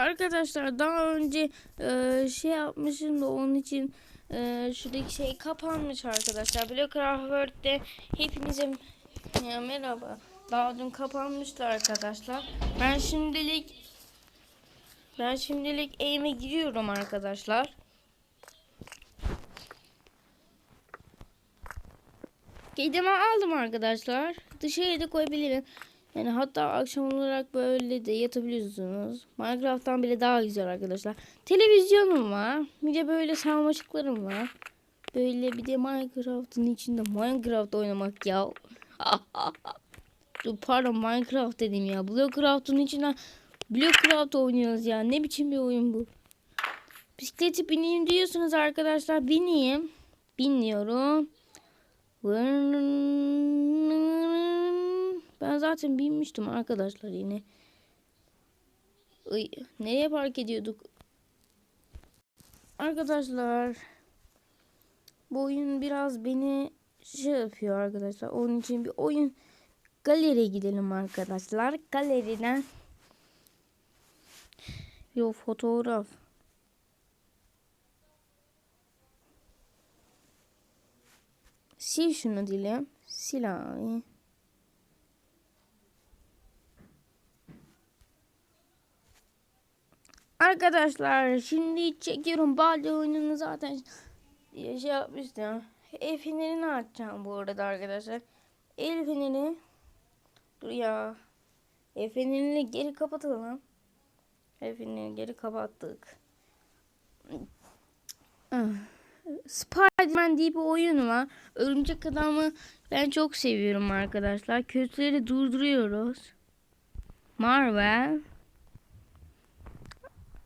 Arkadaşlar daha önce e, şey yapmışım da onun için e, şuradaki şey kapanmış arkadaşlar. Blackcraft World'de hepinize ya, merhaba. Daha dün kapanmıştı arkadaşlar. Ben şimdilik ben şimdilik evime giriyorum arkadaşlar. Kedimi aldım arkadaşlar. Dışarıya da koyabilirim. Yani hatta akşam olarak böyle de yatabiliyorsunuz. Minecraft'tan bile daha güzel arkadaşlar. Televizyonum var. Bir de böyle sarmaşıklarım var. Böyle bir de Minecraft'ın içinde Minecraft oynamak ya. Dur pardon Minecraft dedim ya. Blockcraft'ın içinden Blockcraft oynuyoruz ya. Ne biçim bir oyun bu? Bisikleti bineyim diyorsunuz arkadaşlar. Bineyim. Biniyorum. Ben zaten binmiştim arkadaşlar yine. Ay, nereye park ediyorduk? Arkadaşlar bu oyun biraz beni şey yapıyor arkadaşlar. Onun için bir oyun galeriye gidelim arkadaşlar. Galeriden Yo fotoğraf. Sil şunu dilim. Sil. Arkadaşlar şimdi çekiyorum. Balde oyununu zaten şey yapmıştım. El fenerini açacağım bu arada arkadaşlar. El feneri. Dur ya. El fenerini geri kapatalım. El fenerini geri kapattık. Ah. Spiderman diye bir oyun var. Örümcek adamı ben çok seviyorum arkadaşlar. Kötüleri durduruyoruz. Marvel.